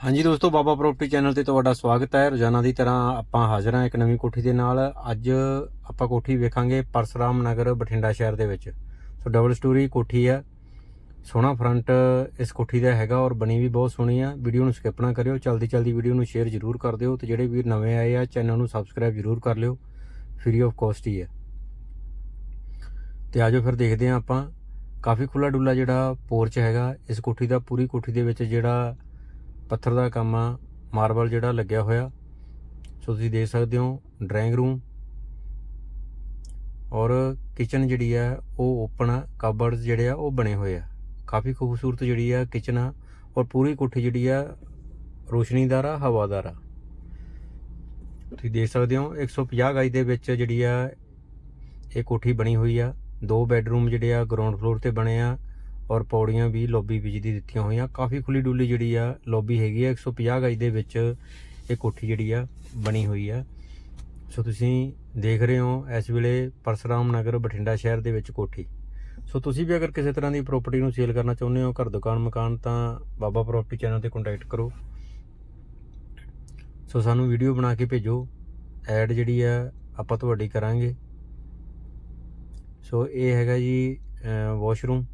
ਹਾਂਜੀ ਦੋਸਤੋ, ਬਾਬਾ property channel ਤੇ ਤੁਹਾਡਾ ਸਵਾਗਤ ਹੈ। ਰੋਜ਼ਾਨਾ ਦੀ ਤਰ੍ਹਾਂ ਆਪਾਂ ਹਾਜ਼ਰ ਹਾਂ ਇੱਕ ਨਵੀਂ ਕੋਠੀ ਦੇ ਨਾਲ। ਅੱਜ ਆਪਾਂ ਕੋਠੀ ਵੇਖਾਂਗੇ ਪਰਸਰਾਮ ਨਗਰ ਬਠਿੰਡਾ ਸ਼ਹਿਰ ਦੇ ਵਿੱਚ। ਸੋ ਡਬਲ ਸਟੋਰੀ ਕੋਠੀ ਆ ਸੋਹਣਾ ਫਰੰਟ ਇਸ ਕੋਠੀ ਦਾ ਹੈਗਾ ਔਰ ਬਣੀ ਵੀ ਬਹੁਤ ਸੋਹਣੀ ਆ। ਵੀਡੀਓ ਨੂੰ ਸਕਿਪ ਨਾ ਕਰਿਓ। ਚਲਦੀ ਚਲਦੀ ਵੀਡੀਓ ਨੂੰ ਸ਼ੇਅਰ ਜ਼ਰੂਰ ਕਰ ਦਿਓ ਤੇ ਜਿਹੜੇ ਵੀਰ ਨਵੇਂ ਆਏ ਆ ਚੈਨਲ ਨੂੰ ਸਬਸਕ੍ਰਾਈਬ ਜ਼ਰੂਰ ਕਰ ਲਿਓ। ਫ੍ਰੀ ਆਫ ਕਾਸਟ ਹੀ ਹੈ। ਤੇ ਆਜੋ ਫਿਰ ਦੇਖਦੇ ਹਾਂ ਆਪਾਂ। ਕਾਫੀ ਖੁੱਲਾ ਡੁੱਲਾ ਜਿਹੜਾ ਪੋਰਚ ਹੈਗਾ, ਇਸ ਕੋਠੀ ਦਾ, ਪੂਰੀ ਕੋਠੀ ਦੇ ਵਿੱਚ ਜਿਹੜਾ ਪੱਥਰ ਦਾ ਕੰਮ ਆ, ਮਾਰਬਲ ਜਿਹੜਾ ਲੱਗਿਆ ਹੋਇਆ। ਸੋ ਤੁਸੀਂ ਦੇਖ ਸਕਦੇ ਹੋ, ਡਰਾਇੰਗ ਰੂਮ। ਔਰ ਕਿਚਨ ਜਿਹੜੀ ਆ, ਉਹ ਓਪਨ ਆ ਕਬਰਡਸ ਜਿਹੜੇ ਆ, ਉਹ ਬਣੇ ਹੋਏ ਆ। ਕਾਫੀ ਖੂਬਸੂਰਤ ਜਿਹੜੀ ਆ, ਕਿਚਨ ਆ। ਔਰ ਪੂਰੀ ਕੋਠੀ ਜਿਹੜੀ ਆ ਰੋਸ਼ਨੀਦਾਰ ਆ ਹਵਾਦਾਰ ਆ ਤੁਸੀਂ ਦੇਖ ਸਕਦੇ ਹੋ 150 ਗਜ ਦੇ ਵਿੱਚ ਜਿਹੜੀ ਆ, ਇਹ ਕੋਠੀ ਬਣੀ ਹੋਈ ਆ। ਦੋ ਬੈੱਡਰੂਮ ਜਿਹੜੇ ਆ, ਗਰਾਊਂਡ ਫਲੋਰ ਤੇ ਬਣੇ ਆ। ਔਰ ਪੌੜੀਆਂ ਵੀ ਲੌਬੀ ਵਿੱਚ ਦੀ ਦਿੱਤੀਆਂ ਹੋਈਆਂ। ਕਾਫੀ ਖੁੱਲੀ ਡੁੱਲੀ ਜਿਹੜੀ ਆ, ਲੌਬੀ ਹੈਗੀ ਆ 150 ਗਜ ਦੇ ਵਿੱਚ ਇਹ ਕੋਠੀ ਜਿਹੜੀ ਆ ਬਣੀ ਹੋਈ ਆ। ਸੋ ਤੁਸੀਂ ਦੇਖ ਰਹੇ ਹੋ ਇਸ ਵੇਲੇ ਪਰਸਰਾਮ ਨਗਰ ਬਠਿੰਡਾ ਸ਼ਹਿਰ ਦੇ ਵਿੱਚ ਕੋਠੀ। ਸੋ ਤੁਸੀਂ ਵੀ ਅਗਰ ਕਿਸੇ ਤਰ੍ਹਾਂ ਦੀ ਪ੍ਰਾਪਰਟੀ ਨੂੰ ਸੇਲ ਕਰਨਾ ਚਾਹੁੰਦੇ ਹੋ, ਘਰ, ਦੁਕਾਨ, ਮਕਾਨ, ਤਾਂ ਬਾਬਾ ਪ੍ਰਾਪਰਟੀ ਚੈਨਲ ਤੇ ਕੰਟੈਕਟ ਕਰੋ। ਸੋ ਸਾਨੂੰ ਵੀਡੀਓ ਬਣਾ ਕੇ ਭੇਜੋ। ਐਡ ਜਿਹੜੀ ਆ, ਆਪਾਂ ਤੁਹਾਡੀ ਕਰਾਂਗੇ। ਸੋ ਇਹ ਹੈਗਾ ਜੀ ਵਾਸ਼ਰੂਮ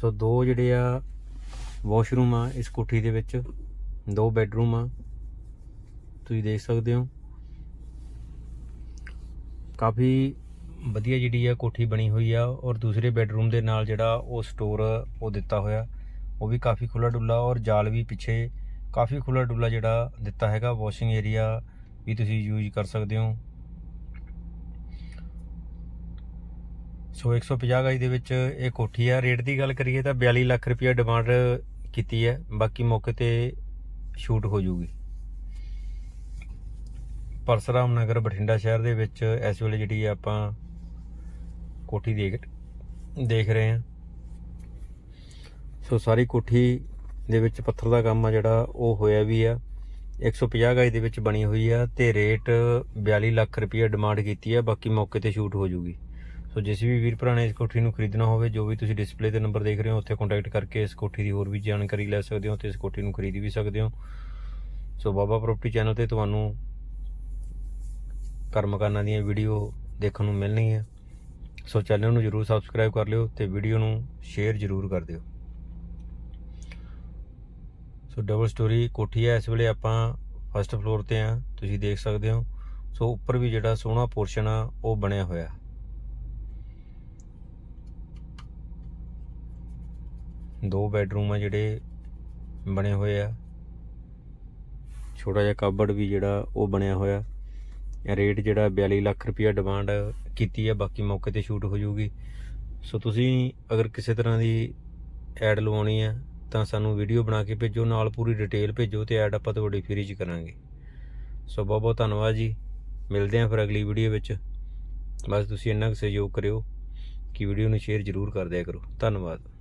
ਸੋ ਦੋ ਜਿਹੜੇ ਆ ਵਾਸ਼ਰੂਮ ਆ, ਇਸ ਕੋਠੀ ਦੇ ਵਿੱਚ, ਦੋ ਬੈੱਡਰੂਮ ਆ। ਤੁਸੀਂ ਦੇਖ ਸਕਦੇ ਹੋ। ਕਾਫੀ ਵਧੀਆ ਜਿਹੜੀ ਆ ਕੋਠੀ ਬਣੀ ਹੋਈ ਆ ਔਰ ਦੂਸਰੇ ਬੈੱਡਰੂਮ ਦੇ ਨਾਲ ਜਿਹੜਾ ਉਹ ਸਟੋਰ ਉਹ ਦਿੱਤਾ ਹੋਇਆ, ਉਹ ਵੀ ਕਾਫੀ ਖੁੱਲਾ ਡੁੱਲਾ ਔਰ ਜਾਲ ਵੀ ਪਿੱਛੇ ਕਾਫੀ ਖੁੱਲਾ ਡੁੱਲਾ ਜਿਹੜਾ ਦਿੱਤਾ ਹੈਗਾ ਵਾਸ਼ਿੰਗ ਏਰੀਆ ਵੀ ਤੁਸੀਂ ਯੂਜ਼ ਕਰ ਸਕਦੇ ਹੋ। ਸੋ 150 ਗਜ ਦੇ ਵਿੱਚ ਇਹ ਕੋਠੀ ਆ। ਰੇਟ ਦੀ ਗੱਲ ਕਰੀਏ ਤਾਂ 42 ਲੱਖ ਰੁਪਏ ਡਿਮਾਂਡ ਕੀਤੀ ਹੈ। ਬਾਕੀ ਮੌਕੇ ਤੇ ਸ਼ੂਟ ਹੋ ਜੂਗੀ। ਪਰਸਰਾਮ ਨਗਰ, ਬਠਿੰਡਾ ਸ਼ਹਿਰ ਦੇ ਵਿੱਚ ਇਸ ਵੇਲੇ ਜਿਹੜੀ ਆਪਾਂ ਕੋਠੀ ਦੇਖ ਦੇਖ ਰਹੇ ਹਾਂ। ਸੋ ਸਾਰੀ ਕੋਠੀ ਦੇ ਵਿੱਚ ਪੱਥਰ ਦਾ ਕੰਮ ਆ ਜਿਹੜਾ, ਉਹ ਹੋਇਆ ਵੀ ਆ। 150 ਗਜ ਦੇ ਵਿੱਚ ਬਣੀ ਹੋਈ ਆ ਤੇ ਰੇਟ 42 ਲੱਖ ਰੁਪਏ ਡਿਮਾਂਡ ਕੀਤੀ ਆ। ਬਾਕੀ ਮੌਕੇ ਤੇ ਸ਼ੂਟ ਹੋ ਜੂਗੀ। ਸੋ ਜਿਸ ਵੀ ਵੀਰ ਭਰਾ ਨੇ ਇਸ ਕੋਠੀ ਨੂੰ ਖਰੀਦਣਾ ਹੋਵੇ, ਜੋ ਵੀ ਤੁਸੀਂ ਡਿਸਪਲੇ ਤੇ ਨੰਬਰ ਦੇਖ ਰਹੇ ਹੋ, ਉੱਥੇ ਕੰਟੈਕਟ ਕਰਕੇ ਇਸ ਕੋਠੀ ਦੀ ਹੋਰ ਵੀ ਜਾਣਕਾਰੀ ਲੈ ਸਕਦੇ ਹੋ ਤੇ ਇਸ ਕੋਠੀ ਨੂੰ ਖਰੀਦ ਵੀ ਸਕਦੇ ਹੋ। ਸੋ ਬਾਬਾ ਪ੍ਰਾਪਰਟੀ ਚੈਨਲ ਤੇ ਤੁਹਾਨੂੰ ਘਰ ਮਕਾਨਾਂ ਦੀਆਂ ਵੀਡੀਓ ਦੇਖਣ ਨੂੰ ਮਿਲਣਗੀਆਂ। ਸੋ ਚੈਨਲ ਨੂੰ ਜਰੂਰ ਸਬਸਕ੍ਰਾਈਬ ਕਰ ਲਿਓ ਤੇ ਵੀਡੀਓ ਨੂੰ ਸ਼ੇਅਰ ਜਰੂਰ ਕਰ ਦਿਓ। ਸੋ ਡਬਲ ਸਟੋਰੀ ਕੋਠੀ ਹੈ, ਇਸ ਵੇਲੇ ਆਪਾਂ ਫਸਟ ਫਲੋਰ ਤੇ ਆ ਤੁਸੀਂ ਦੇਖ ਸਕਦੇ ਹੋ। ਸੋ ਉੱਪਰ ਵੀ ਜਿਹੜਾ ਸੋਹਣਾ ਪੋਰਸ਼ਨ ਆ, ਉਹ ਬਣਿਆ ਹੋਇਆ। ਦੋ ਬੈੱਡਰੂਮ ਆ ਜਿਹੜੇ ਬਣੇ ਹੋਏ ਆ। ਛੋਟਾ ਜਿਹਾ ਕਬਰਡ ਵੀ ਜਿਹੜਾ ਉਹ ਬਣਿਆ ਹੋਇਆ। ਰੇਟ ਜਿਹੜਾ 42 ਲੱਖ ਰੁਪਇਆ ਡਿਮਾਂਡ ਕੀਤੀ ਹੈ ਬਾਕੀ ਮੌਕੇ ਤੇ ਸ਼ੂਟ ਹੋ ਜਾਊਗੀ। ਸੋ ਤੁਸੀਂ ਅਗਰ ਕਿਸੇ ਤਰ੍ਹਾਂ ਦੀ ਐਡ ਲਵਾਉਣੀ ਹੈ ਤਾਂ ਸਾਨੂੰ ਵੀਡੀਓ ਬਣਾ ਕੇ ਭੇਜੋ, ਨਾਲ ਪੂਰੀ ਡਿਟੇਲ ਭੇਜੋ ਤੇ ਐਡ ਆਪਾਂ ਤੁਹਾਡੀ ਫ੍ਰੀ ਚ ਕਰਾਂਗੇ। ਸੋ ਬਹੁਤ ਬਹੁਤ ਧੰਨਵਾਦ ਜੀ। ਮਿਲਦੇ ਹਾਂ ਫਿਰ ਅਗਲੀ ਵੀਡੀਓ ਵਿੱਚ। ਬਸ ਤੁਸੀਂ ਇੰਨਾ ਕੁ ਸਹਿਯੋਗ ਕਰਿਓ ਕਿ ਵੀਡੀਓ ਨੂੰ ਸ਼ੇਅਰ ਜ਼ਰੂਰ ਕਰ ਦਿਆ ਕਰੋ। ਧੰਨਵਾਦ।